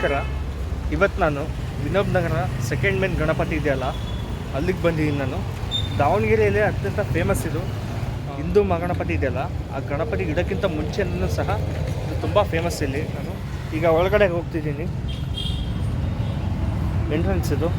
ನಮಸ್ಕಾರ. ಇವತ್ತು ನಾನು ವಿನೋಬ್ ನಗರ ಸೆಕೆಂಡ್ ಮೇನ್ ಗಣಪತಿ ಇದೆಯಲ್ಲ ಅಲ್ಲಿಗೆ ಬಂದಿದ್ದೀನಿ ನಾನು. ದಾವಣಗೆರೆಯಲ್ಲಿ ಅತ್ಯಂತ ಫೇಮಸ್ ಇದು. ಹಿಂದೂ ಮಹಾಗಣಪತಿ ಇದೆಯಲ್ಲ ಆ ಗಣಪತಿ ಇಡೋಕ್ಕಿಂತ ಮುಂಚೆನೂ ಸಹ ಇದು ತುಂಬ ಫೇಮಸ್ ಇಲ್ಲಿ ನಾನು. ಈಗ ಒಳಗಡೆ ಹೋಗ್ತಿದ್ದೀನಿ ಎಂಟ್ರೆನ್ಸ್ ಇದು.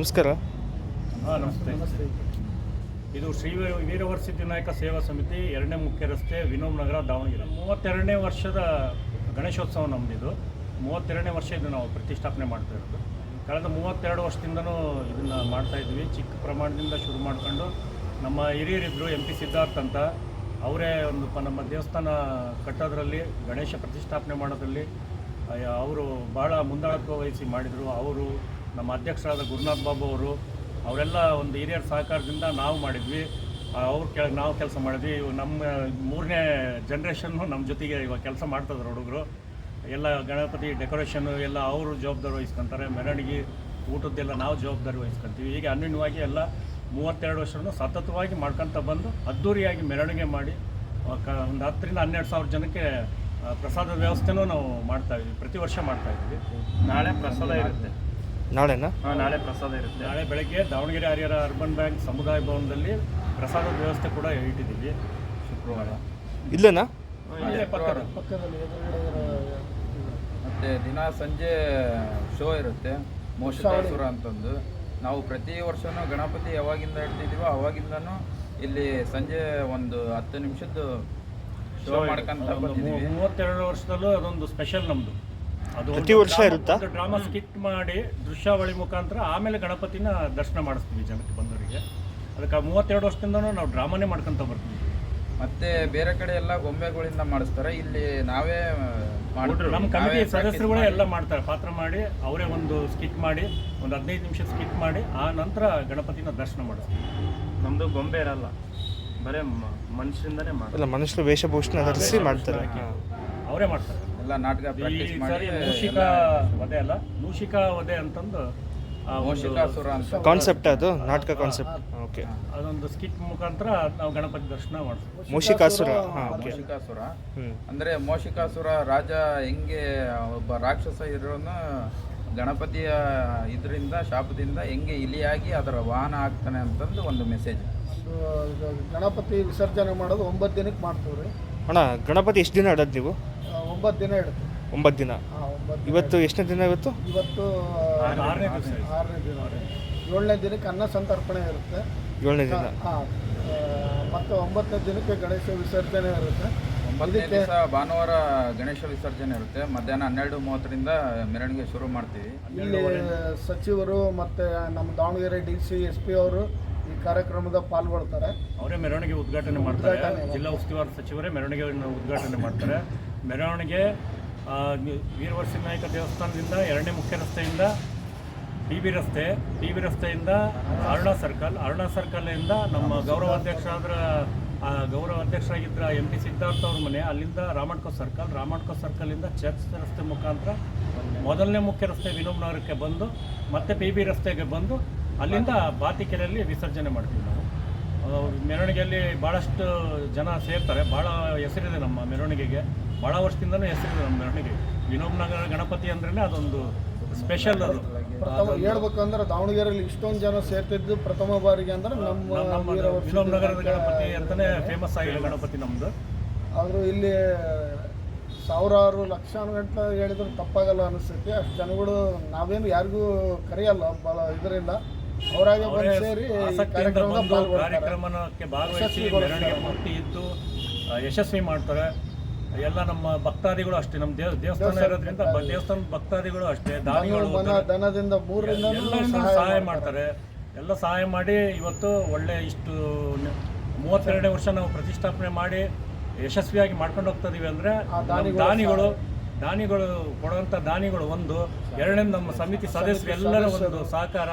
ನಮಸ್ಕಾರ. ಹಾಂ, ನಮಸ್ತೆ. ಇದು ಶ್ರೀ ವೀರವರ್ಸಿ ನಾಯಕ ಸೇವಾ ಸಮಿತಿ ಎರಡನೇ ಮುಖ್ಯ ರಸ್ತೆ ವಿನೋಮ್ ನಗರ, ದಾವಣಗೆರೆ. ಮೂವತ್ತೆರಡನೇ ವರ್ಷದ ಗಣೇಶೋತ್ಸವ ನಮ್ಮದಿದು ಮೂವತ್ತೆರಡನೇ ವರ್ಷ ಇದನ್ನು ನಾವು ಪ್ರತಿಷ್ಠಾಪನೆ ಮಾಡ್ತಾ ಇರೋದು. ಕಳೆದ ಮೂವತ್ತೆರಡು ವರ್ಷದಿಂದನೂ ಇದನ್ನು ಮಾಡ್ತಾ ಇದ್ವಿ ಚಿಕ್ಕ ಪ್ರಮಾಣದಿಂದ ಶುರು ಮಾಡ್ಕೊಂಡು ನಮ್ಮ ಹಿರಿಯರಿದ್ದರು ಎಂ ಪಿ ಸಿದ್ಧಾರ್ಥ್ ಅಂತ. ಅವರೇ ಒಂದು ನಮ್ಮ ದೇವಸ್ಥಾನ ಕಟ್ಟೋದ್ರಲ್ಲಿ, ಗಣೇಶ ಪ್ರತಿಷ್ಠಾಪನೆ ಮಾಡೋದ್ರಲ್ಲಿ ಅವರು ಭಾಳ ಮುಂದಾಳತ್ವ ವಹಿಸಿ ಮಾಡಿದರು. ಅವರು ನಮ್ಮ ಅಧ್ಯಕ್ಷರಾದ ಗುರುನಾಥ್ ಬಾಬು ಅವರು, ಅವರೆಲ್ಲ ಒಂದು ಹಿರಿಯರ ಸಹಕಾರದಿಂದ ನಾವು ಮಾಡಿದ್ವಿ. ಅವ್ರ ಕೆಳಗೆ ನಾವು ಕೆಲಸ ಮಾಡಿದ್ವಿ. ನಮ್ಮ ಮೂರನೇ ಜನ್ರೇಷನ್ನು ನಮ್ಮ ಜೊತೆಗೆ ಇವಾಗ ಕೆಲಸ ಮಾಡ್ತಿದ್ರು ಹುಡುಗರು. ಎಲ್ಲ ಗಣಪತಿ ಡೆಕೋರೇಷನ್ನು ಎಲ್ಲ ಅವರು ಜವಾಬ್ದಾರಿ ವಹಿಸ್ಕೊಂತಾರೆ. ಮೆರವಣಿಗೆ, ಊಟದ್ದೆಲ್ಲ ನಾವು ಜವಾಬ್ದಾರಿ ವಹಿಸ್ಕೊಂತೀವಿ. ಹೀಗೆ ಅನ್ಯೂನ್ಯವಾಗಿ ಎಲ್ಲ ಮೂವತ್ತೆರಡು ವರ್ಷವೂ ಸತತವಾಗಿ ಮಾಡ್ಕೊತ ಬಂದು ಅದ್ಧೂರಿಯಾಗಿ ಮೆರವಣಿಗೆ ಮಾಡಿ ಕ, ಒಂದು ಹತ್ತರಿಂದ ಹನ್ನೆರಡು ಸಾವಿರ ಜನಕ್ಕೆ ಪ್ರಸಾದ ವ್ಯವಸ್ಥೆನೂ ನಾವು ಮಾಡ್ತಾಯಿದ್ವಿ ಪ್ರತಿ ವರ್ಷ ಮಾಡ್ತಾಯಿದ್ವಿ ನಾಳೆ ಪ್ರಸಾದ ಇರುತ್ತೆ. ನಾಳೆನಾ? ನಾಳೆ ಪ್ರಸಾದ ಇರುತ್ತೆ. ನಾಳೆ ಬೆಳಗ್ಗೆ ದಾವಣಗೆರೆ ಹರಿಹರ ಅರ್ಬನ್ ಬ್ಯಾಂಕ್ ಸಮುದಾಯ ಭವನದಲ್ಲಿ ಪ್ರಸಾದದ ವ್ಯವಸ್ಥೆ ಕೂಡ ಇಟ್ಟಿದ್ದೀವಿ ಶುಕ್ರವಾರ. ಇಲ್ಲೇನಾ? ಇಲ್ಲೇ ಪಕ್ಕದ ಮತ್ತೆ ದಿನ ಸಂಜೆ ಶೋ ಇರುತ್ತೆ ಮೋಷಾಸುರ ಅಂತಂದು. ನಾವು ಪ್ರತಿ ವರ್ಷನೂ ಗಣಪತಿ ಯಾವಾಗಿಂದ ಇಡ್ತಿದೀವೋ ಅವಾಗಿಂದನೂ ಇಲ್ಲಿ ಸಂಜೆ ಒಂದು ಹತ್ತು ನಿಮಿಷದ್ದು ಶೋ ಮಾಡ್ಕೊಂತ ಮೂವತ್ತೆರಡು ವರ್ಷದಲ್ಲೂ ಅದೊಂದು ಸ್ಪೆಷಲ್ ನಮ್ಮದು ಪ್ರತಿ ವರ್ಷ ಇರುತ್ತಾ? ಡ್ರಾಮಾ ಸ್ಕಿಟ್ ಮಾಡಿ ದೃಶ್ಯಾವಳಿ ಮುಖಾಂತರ ಆಮೇಲೆ ಗಣಪತಿನ ದರ್ಶನ ಮಾಡಿಸ್ತೀವಿ ಜನಕ್ಕೆ ಬಂದವರಿಗೆ. ಅದಕ್ಕೆ ಮೂವತ್ತೆರಡು ವರ್ಷದಿಂದನೂ ನಾವು ಡ್ರಾಮಾನೇ ಮಾಡ್ಕೊಂತ ಬರ್ತೀವಿ. ಮತ್ತೆ ಬೇರೆ ಕಡೆ ಎಲ್ಲ ಗೊಂಬೆಗಳಿಂದ ಮಾಡಿಸ್ತಾರೆ. ಇಲ್ಲಿ ನಾವೇ ಮಾಡ್ತೀವಿ. ನಮ್ಮ ಕಮಿಟಿ ಸದಸ್ಯರುಗಳೇ ಎಲ್ಲ ಮಾಡ್ತಾರೆ. ಪಾತ್ರ ಮಾಡಿ ಅವರೇ ಒಂದು ಸ್ಕಿಟ್ ಮಾಡಿ ಒಂದು ಹದಿನೈದು ನಿಮಿಷ ಸ್ಕಿಟ್ ಮಾಡಿ ಆ ನಂತರ ಗಣಪತಿನ ದರ್ಶನ ಮಾಡಿಸ್ತೀವಿ. ನಮ್ದು ಗೊಂಬೆ ಇರಲ್ಲ. ಬರೇ ಮನುಷ್ಯರಿಂದನೇ ಮಾಡ್ತಾರೆ. ಇಲ್ಲ ಮನುಷ್ಯರು ವೇಷಭೂಷಣ ಧರಿಸಿ ಮಾಡ್ತಾರೆ. ಅವರೇ ಮಾಡ್ತಾರೆ. ಎಲ್ಲ ನಾಟಕ ಪ್ರಾಕ್ಟೀಸ್ ಮಾಡಿ ಮೂಷಿಕಾ ವಧೆ ಅಲ್ಲ ಮೂಷಿಕಾ ವಧೆ ಅಂತಂದು ಆ ಒಂದು ಅಂತ. ಕಾನ್ಸೆಪ್ಟ್ ಅದು ನಾಟಕ ಕಾನ್ಸೆಪ್ಟ್ ಓಕೆ ಅದೊಂದು ಸ್ಕಿಟ್ ಮುಖಾಂತರ ನಾವು ಗಣಪತಿ ದರ್ಶನ ಮಾಡ್ತೀವಿ. ಮೂಷಿಕಾಸುರ ಮೋಷಿಕಾಸುರ ಅಂದ್ರೆ ಮೋಷಿಕಾಸುರ ರಾಜ ಹೆಂಗೆ ಒಬ್ಬ ರಾಕ್ಷಸ ಇರೋನ ಗಣಪತಿಯ ಇದರಿಂದ ಶಾಪದಿಂದ ಹೆಂಗೆ ಇಲಿಯಾಗಿ ಅದರ ವಾಹನ ಆಗ್ತಾನೆ ಅಂತಂದು ಒಂದು ಮೆಸೇಜ್ ಗಣಪತಿ ವಿಸರ್ಜನೆ ಮಾಡೋದು ಒಂಬತ್ತು ದಿನಕ್ಕೆ ಮಾಡ್ತೀವಿ ರೀ ಅಣ್ಣ ಗಣಪತಿ ಎಷ್ಟು ದಿನ ಆಡೋದು ನೀವು? ಒಂಬತ್ತು ದಿನ ಇಡುತ್ತೆ. ಒಂಬತ್ತು ದಿನ? ಹಾಂ ಒಂಬತ್ತು ಇವತ್ತು ಎಷ್ಟನೇ ದಿನ ಇವತ್ತು? ಇವತ್ತು ಆರನೇ ದಿವಸ ಇದು. ಆರನೇ ದಿನ ಏಳನೇ ದಿನಕ್ಕೆ ಅನ್ನ ಸಂತರ್ಪಣೆ ಇರುತ್ತೆ. ಏಳನೇ ದಿನ. ಹಾಂ ಮತ್ತು ಒಂಬತ್ತನೇ ದಿನಕ್ಕೆ ಗಣೇಶ ವಿಸರ್ಜನೆ ಇರುತ್ತೆ. ಒಂಬತ್ತನೇ ದಿವಸ ಭಾನುವಾರ ಗಣೇಶ ವಿಸರ್ಜನೆ ಇರುತ್ತೆ. ಮಧ್ಯಾಹ್ನ ಹನ್ನೆರಡು ಮೂವತ್ತರಿಂದ ಮೆರವಣಿಗೆ ಶುರು ಮಾಡ್ತೀವಿ. ಇಲ್ಲಿ ಸಚಿವರು ಮತ್ತು ನಮ್ಮ Davanagere D C S P ಅವರು ಈ ಕಾರ್ಯಕ್ರಮದ ಪಾಲ್ಗೊಳ್ತಾರೆ. ಅವರೇ ಮೆರವಣಿಗೆ ಉದ್ಘಾಟನೆ ಮಾಡ್ತಾರೆ. ಜಿಲ್ಲಾ ಉಸ್ತುವಾರಿ ಸಚಿವರೇ ಮೆರವಣಿಗೆಯನ್ನು ಉದ್ಘಾಟನೆ ಮಾಡ್ತಾರೆ. ಮೆರವಣಿಗೆ ನಾಯಕ ದೇವಸ್ಥಾನದಿಂದ ಎರಡನೇ ಮುಖ್ಯ ರಸ್ತೆಯಿಂದ ಡಿ ಬಿ ರಸ್ತೆ, ಡಿ ಬಿ ರಸ್ತೆಯಿಂದ ಅರುಣಾ ಸರ್ಕಲ್, ಅರುಣಾ ಸರ್ಕಲಿಂದ ನಮ್ಮ ಗೌರವಾಧ್ಯಕ್ಷ ಆದ್ರ ಗೌರವ ಅಧ್ಯಕ್ಷರಾಗಿದ್ದ ಎಂ ಪಿ ಸಿದ್ಧಾರ್ಥ ಅವ್ರ ಮನೆ, ಅಲ್ಲಿಂದ ರಾಮಣ್ಕೋ ಸರ್ಕಲ್, ರಾಮಣ್ಕೋ ಸರ್ಕಲಿಂದ ಚರ್ಚ್ ರಸ್ತೆ ಮುಖಾಂತರ ಮೊದಲನೇ ಮುಖ್ಯ ರಸ್ತೆ ವಿನೋಬ್ ನಗರಕ್ಕೆ ಬಂದು ಮತ್ತೆ ಪಿ ಬಿ ರಸ್ತೆಗೆ ಬಂದು ಅಲ್ಲಿಂದ ಬಾತಿಕೆರೆಯಲ್ಲಿ ವಿಸರ್ಜನೆ ಮಾಡ್ತೀವಿ ನಾವು. ಮೆರವಣಿಗೆಯಲ್ಲಿ ಭಾಳಷ್ಟು ಜನ ಸೇರ್ತಾರೆ. ಭಾಳ ಹೆಸರಿದೆ ನಮ್ಮ ಮೆರವಣಿಗೆಗೆ. ಭಾಳ ವರ್ಷದಿಂದನೂ ಹೆಸರಿದೆ ನಮ್ಮ ಮೆರವಣಿಗೆ. ವಿನೋಬ್ ನಗರ ಗಣಪತಿ ಅಂದ್ರೆ ಅದೊಂದು ಸ್ಪೆಷಲ್ ಅದು. ಪ್ರಥಮ ಹೇಳ್ಬೇಕಂದ್ರೆ ದಾವಣಗೆರೆಯಲ್ಲಿ ಇಷ್ಟೊಂದು ಜನ ಸೇರ್ತಿದ್ದು ಪ್ರಥಮ ಬಾರಿಗೆ ಅಂದ್ರೆ ನಮ್ಮ ನಮ್ಮ ವೀರವರ್ಷ ವಿನೋಬ್ ನಗರದ ಗಣಪತಿ ಅಂತಾನೆ ಫೇಮಸ್ ಆಗಿದೆ ಗಣಪತಿ ನಮ್ಮದು ಆದರೂ ಇಲ್ಲಿ ಸಾವಿರಾರು ಲಕ್ಷಾನು ಗಂಟೆ ಹೇಳಿದ್ರೆ ತಪ್ಪಾಗಲ್ಲ ಅನಿಸ್ತೈತಿ. ಅಷ್ಟು ಜನಗಳು ನಾವೇನು ಯಾರಿಗೂ ಕರೆಯಲ್ಲ ಭಾಳ ಇದರಿಂದ. ಅವರಾಗೆ ಬಂದು ಸೇರಿ ಕಾರ್ಯಕ್ರಮದ ಕಾರ್ಯಕ್ರಮಕ್ಕೆ ಭಾಗವಹಿಸಿ. ಮೆರವಣಿಗೆ ಪೂರ್ತಿ ಇದ್ದು ಯಶಸ್ವಿ ಮಾಡ್ತಾರೆ. ಎಲ್ಲ ನಮ್ಮ ಭಕ್ತಾದಿಗಳು ಅಷ್ಟೇ ನಮ್ಮ ದೇವ ದೇವಸ್ಥಾನ ಇರೋದ್ರಿಂದ ದೇವಸ್ಥಾನ ದೇವಸ್ಥಾನದ ಭಕ್ತಾದಿಗಳು ಅಷ್ಟೇ ದಾನಿಗಳು ದನದಿಂದ ಮೂರರಿಂದ ಸಹಾಯ ಮಾಡ್ತಾರೆ. ಎಲ್ಲ ಸಹಾಯ ಮಾಡಿ ಇವತ್ತು ಒಳ್ಳೆ ಇಷ್ಟು ಮೂವತ್ತೆರಡನೇ ವರ್ಷ ನಾವು ಪ್ರತಿಷ್ಠಾಪನೆ ಮಾಡಿ ಯಶಸ್ವಿಯಾಗಿ ಮಾಡ್ಕೊಂಡು ಹೋಗ್ತಾ ಇದೀವಿ ಅಂದ್ರೆ ದಾನಿಗಳು ದಾನಿಗಳು ಕೊಡುವಂಥ ದಾನಿಗಳು ಒಂದು ಎರಡನೇ ನಮ್ಮ ಸಮಿತಿ ಸದಸ್ಯರು ಎಲ್ಲರ ಒಂದು ಸಹಕಾರ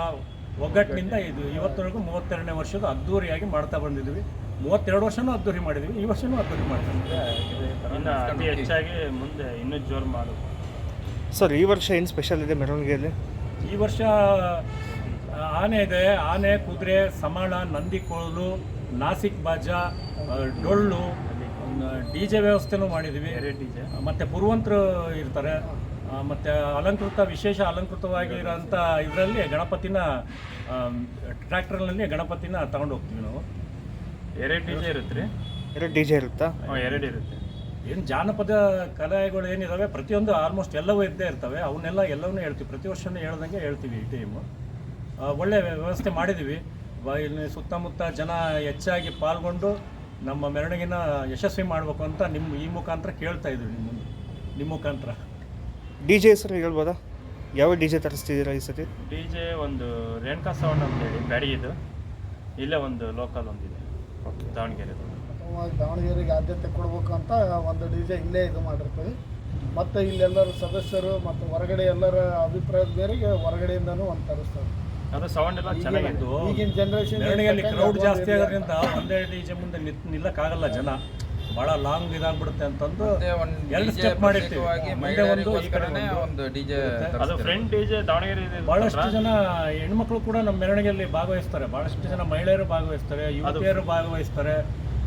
ಒಗ್ಗಟ್ಟಿನಿಂದ ಇದು ಇವತ್ತರೆಗೂ ಮೂವತ್ತೆರಡನೇ ವರ್ಷದ ಅದ್ದೂರಿಯಾಗಿ ಮಾಡ್ತಾ ಬಂದಿದ್ವಿ. ಮೂವತ್ತೆರಡು ವರ್ಷನೂ ಅದ್ದೂರಿ ಮಾಡಿದ್ವಿ. ಈ ವರ್ಷನೂ ಅದ್ದೂರಿ ಮಾಡ್ತೀವಿ ಹೆಚ್ಚಾಗಿ ಮುಂದೆ ಇನ್ನೂ ಜೋರು ಮಾಡು. ಸರ್ ಈ ವರ್ಷ ಏನು ಸ್ಪೆಷಲ್ ಇದೆ ಮೆರವಣಿಗೆಯಲ್ಲಿ? ಈ ವರ್ಷ ಆನೆ ಇದೆ. ಆನೆ ಕುದುರೆ ಸಮಾಳ ನಂದಿ ಕೋಲು ನಾಸಿಕ್ ಬಾಜಾ ಡೊಳ್ಳು ಡಿ ಜೆ ವ್ಯವಸ್ಥೆನೂ ಮಾಡಿದ್ವಿ. ಮತ್ತು ಪುರುವಂತರು ಇರ್ತಾರೆ. ಮತ್ತೆ ಅಲಂಕೃತ ವಿಶೇಷ ಅಲಂಕೃತವಾಗಿರೋಂಥ ಇದರಲ್ಲಿ ಗಣಪತಿನ ಟ್ರ್ಯಾಕ್ಟರ್ನಲ್ಲಿ ಗಣಪತಿನ ತಗೊಂಡು ಹೋಗ್ತೀವಿ ನಾವು. ಎರಡು ಡಿ ಜೆ ಇರುತ್ತೆ ರೀ ಎರಡು ಡಿ ಜೆ ಇರುತ್ತಾ? ಎರಡು ಇರುತ್ತೆ. ಏನು ಜಾನಪದ ಕಲೆಗಳು ಏನಿದಾವೆ? ಪ್ರತಿಯೊಂದು ಆಲ್ಮೋಸ್ಟ್ ಎಲ್ಲವೂ ಇದ್ದೇ ಇರ್ತವೆ. ಅವನ್ನೆಲ್ಲ ಎಲ್ಲವನ್ನೂ ಹೇಳ್ತೀವಿ. ಪ್ರತಿ ವರ್ಷವೂ ಹೇಳ್ದಂಗೆ ಹೇಳ್ತೀವಿ ಈ ಟೀಮು ಒಳ್ಳೆ ವ್ಯವಸ್ಥೆ ಮಾಡಿದ್ದೀವಿ ಬ- ಇಲ್ಲಿ ಸುತ್ತಮುತ್ತ ಜನ ಹೆಚ್ಚಾಗಿ ಪಾಲ್ಗೊಂಡು ನಮ್ಮ ಮೆರವಣಿಗೆನ ಯಶಸ್ವಿ ಮಾಡಬೇಕು ಅಂತ ನಿಮ್ಮ ಈ ಮುಖಾಂತರ ಕೇಳ್ತಾ ಇದ್ದೀವಿ ನಿಮ್ಮ ನಿಮ್ಮ ಮುಖಾಂತರ. ಡಿ ಜೆ ಹೆಸರು ಹೇಳ್ಬೋದಾ? ಯಾವ ಡಿ ಜೆ ತರಿಸ್ತಿದ್ದೀರಾ ಈ ಸತಿ? ಡಿ ಜೆ ಒಂದು ರೇಣುಕಾ ಸೌಂಡ್ ಅಂತ ಅಂತೇಳಿ ಇದು. ಇಲ್ಲೇ ಒಂದು ಲೋಕಲ್ ಒಂದಿದೆ ದಾವಣಗೆರೆ. ಪ್ರಥಮವಾಗಿ ದಾವಣಗೆರೆಗೆ ಆದ್ಯತೆ ಕೊಡಬೇಕು ಅಂತ ಒಂದು ಡಿ ಜೆ ಇಲ್ಲೇ ಇದು ಮಾಡಿರ್ತೀವಿ. ಮತ್ತು ಇಲ್ಲೆಲ್ಲರ ಸದಸ್ಯರು ಮತ್ತು ಹೊರಗಡೆ ಎಲ್ಲರ ಅಭಿಪ್ರಾಯದ ಮೇರೆಗೆ ಹೊರಗಡೆಯಿಂದನೂ ಒಂದು ತರಿಸ್ತಾರೆ. ಅದು ಸೌಂಡ್ ಎಲ್ಲ ಚೆನ್ನಾಗಿತ್ತು. ಈಗಿನ ಜನರೇಷನ್ ಕ್ರೌಡ್ ಜಾಸ್ತಿ ಆಗೋದ್ರಿಂದ ಒಂದೇ ಡಿ ಜೆ ಮುಂದೆ ನಿತ್ ನಿಲ್ಲಕ್ಕಾಗಲ್ಲ ಜನ. ಭಾಳ ಲಾಂಗ್ ಇದಾಗ್ಬಿಡುತ್ತೆ ಅಂತಂದು ಎರಡು ಸ್ಟೆಪ್ ಮಾಡಿರ್ತೀವಿ. ಮುಂದೆ ಒಂದು ಈ ಕಡೆ ಒಂದು ಒಂದು ಡಿಜೆ ಅದು ಫ್ರೆಂಡ್ ಡಿ ಜೆ ದಾವಣಗೆರೆ ಬಹಳಷ್ಟು ಜನ ಹೆಣ್ಮಕ್ಳು ಕೂಡ ನಮ್ಮ ಮೆರವಣಿಗೆಯಲ್ಲಿ ಭಾಗವಹಿಸ್ತಾರೆ. ಬಹಳಷ್ಟು ಜನ ಮಹಿಳೆಯರು ಭಾಗವಹಿಸ್ತಾರೆ ಯುವತಿಯರು ಭಾಗವಹಿಸ್ತಾರೆ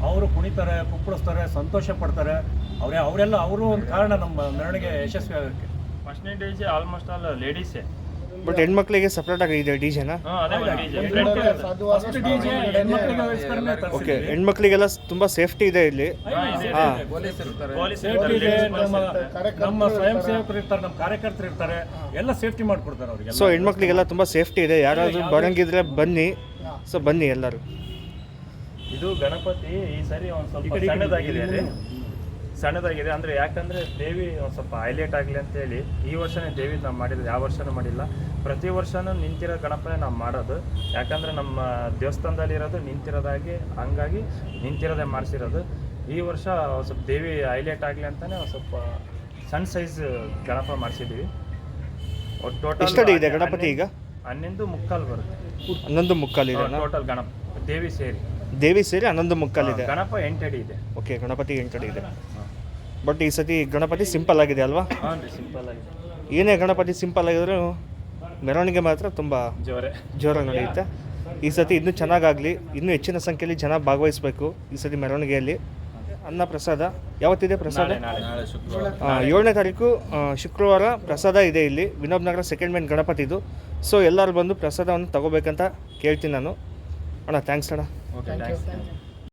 ಅವರು ಕುಣಿತಾರೆ ಕುಪ್ಪಳಿಸ್ತಾರೆ ಸಂತೋಷ ಪಡ್ತಾರೆ. ಅವರೇ ಅವರೆಲ್ಲ ಅವರು ಒಂದು ಕಾರಣ ನಮ್ಮ ಮೆರವಣಿಗೆ ಯಶಸ್ವಿ ಆಗೋಕ್ಕೆ ಫಸ್ಟ್ನೇ ಡೇಜೆ ಜೆ ಆಲ್ಮೋಸ್ಟ್ ಆಲ್ ಲೇಡೀಸೇ ಬಟ್ ಹೆಣ್ಮಕ್ಳಿಗೆ ಸಪ್ರೇಟಾಗಿ ಇದೆ ಡಿಜೆ ಅದೇ ಒಂದು ಫಸ್ಟ್ ಸಾಧ್ಯವಾದಷ್ಟು ಡಿ ಜೆ ಹೆಣ್ಮಕ್ಳಿಗೋಸ್ಕರನೇ ಓಕೆ. ಹೆಣ್ಮಕ್ಳಿಗೆಲ್ಲ ತುಂಬಾ ಸೇಫ್ಟಿ ಇದೆ ಇಲ್ಲಿ. ಹಾ, ಇದೆ, ಇದೆ, ಹಾಂ. ಪೊಲೀಸ್ ಇರ್ತಾರೆ. ಪೊಲೀಸ್ ಸೇಫ್ಟಿ ಇದೆ ನಮ್ಮ ನಮ್ಮ ಸ್ವಯಂ ಸೇವಕರು ಇರ್ತಾರೆ ನಮ್ಮ ಕಾರ್ಯಕರ್ತರು ಇರ್ತಾರೆ. ಎಲ್ಲ ಸೇಫ್ಟಿ ಮಾಡ್ಕೊಡ್ತಾರೆ ಅವರಿಗೆ. ಸೊ ಹೆಣ್ಮಕ್ಳಿಗೆಲ್ಲ ತುಂಬಾ ಸೇಫ್ಟಿ ಇದೆ. ಯಾರಾದರೂ ಬರಂಗಿದ್ರೆ ಬನ್ನಿ. ಸೊ ಬನ್ನಿ ಎಲ್ಲರೂ. ಇದು ಗಣಪತಿ ಈ ಸರಿ ಒಂದು ಸ್ವಲ್ಪ ಸಣ್ಣದಾಗಿದೆ ಸಣ್ಣದಾಗಿದೆ. ಅಂದ್ರೆ ಯಾಕಂದ್ರೆ ದೇವಿ ಒಂದು ಸ್ವಲ್ಪ ಹೈಲೈಟ್ ಆಗಲಿ ಅಂತೇಳಿ ಈ ವರ್ಷನೇ ದೇವಿ ನಾವು ಮಾಡಿದ್ದು ಯಾವ ವರ್ಷನೂ ಮಾಡಿಲ್ಲ. ಪ್ರತಿ ವರ್ಷನೂ ನಿಂತಿರೋ ಗಣಪನೆ ನಾವು ಮಾಡೋದು. ಯಾಕಂದ್ರೆ ನಮ್ಮ ದೇವಸ್ಥಾನದಲ್ಲಿ ಇರೋದು ನಿಂತಿರೋದಾಗಿ ಹಂಗಾಗಿ ನಿಂತಿರೋದೇ ಮಾಡಿಸಿರೋದು. ಈ ವರ್ಷ ಸ್ವಲ್ಪ ದೇವಿ ಹೈಲೈಟ್ ಆಗಲಿ ಅಂತಾನೆ ಒಂದು ಸ್ವಲ್ಪ ಸಣ್ಣ ಸೈಜ್ ಗಣಪ ಮಾಡಿಸಿದ್ದೀವಿ ಟೋಟಲ್ ಇದೆ ಗಣಪತಿ ಈಗ? ಹನ್ನೊಂದು ಮುಕ್ಕಾಲು ಬರುತ್ತೆ. ಹನ್ನೊಂದು ಮುಕ್ಕಾಲಿದೆ ಟೋಟಲ್ ಗಣಪ ದೇವಿ ಸೇರಿ. ದೇವಿ ಸೇರಿ ಹನ್ನೊಂದು ಮುಕ್ಕಾಲಿದೆ ಗಣಪ ಎಂಟಡಿ ಇದೆ. ಓಕೆ ಗಣಪತಿ ಎಂಟಡಿ ಇದೆ. ಬಟ್ ಈ ಸತಿ ಗಣಪತಿ ಸಿಂಪಲ್ ಆಗಿದೆ ಅಲ್ವಾ? ಹಾಂ ರೀ ಸಿಂಪಲ್ ಆಗಿದೆ. ಏನೇ ಗಣಪತಿ ಸಿಂಪಲ್ ಆಗಿದ್ರು ಮೆರವಣಿಗೆ ಮಾತ್ರ ತುಂಬ ಜೋರೆ. ಜೋರಾಗಿ ನಡೆಯುತ್ತೆ. ಈ ಸತಿ ಇನ್ನೂ ಚೆನ್ನಾಗಾಗಲಿ ಇನ್ನೂ ಹೆಚ್ಚಿನ ಸಂಖ್ಯೆಯಲ್ಲಿ ಜನ ಭಾಗವಹಿಸಬೇಕು ಈ ಸತಿ ಮೆರವಣಿಗೆಯಲ್ಲಿ. ಅನ್ನ ಪ್ರಸಾದ ಯಾವತ್ತಿದೆ ಪ್ರಸಾದ? ನಾಳೆ ನಾಳೆ ನಾಳೆ ಶುಕ್ರವಾರ. ಆ, ಏಳನೇ ತಾರೀಕು ಆ, ಶುಕ್ರವಾರ ಪ್ರಸಾದ ಇದೆ ಇಲ್ಲಿ ವಿನೋಬ್ ನಗರ ಸೆಕೆಂಡ್ ಮೇನ್ ಗಣಪತಿದು. ಸೊ ಎಲ್ಲರೂ ಬಂದು ಪ್ರಸಾದವನ್ನು ತಗೋಬೇಕಂತ ಕೇಳ್ತೀನಿ ನಾನು. ಅಣ್ಣ ಥ್ಯಾಂಕ್ಸ್ ಅಣ್ಣ. Okay thanks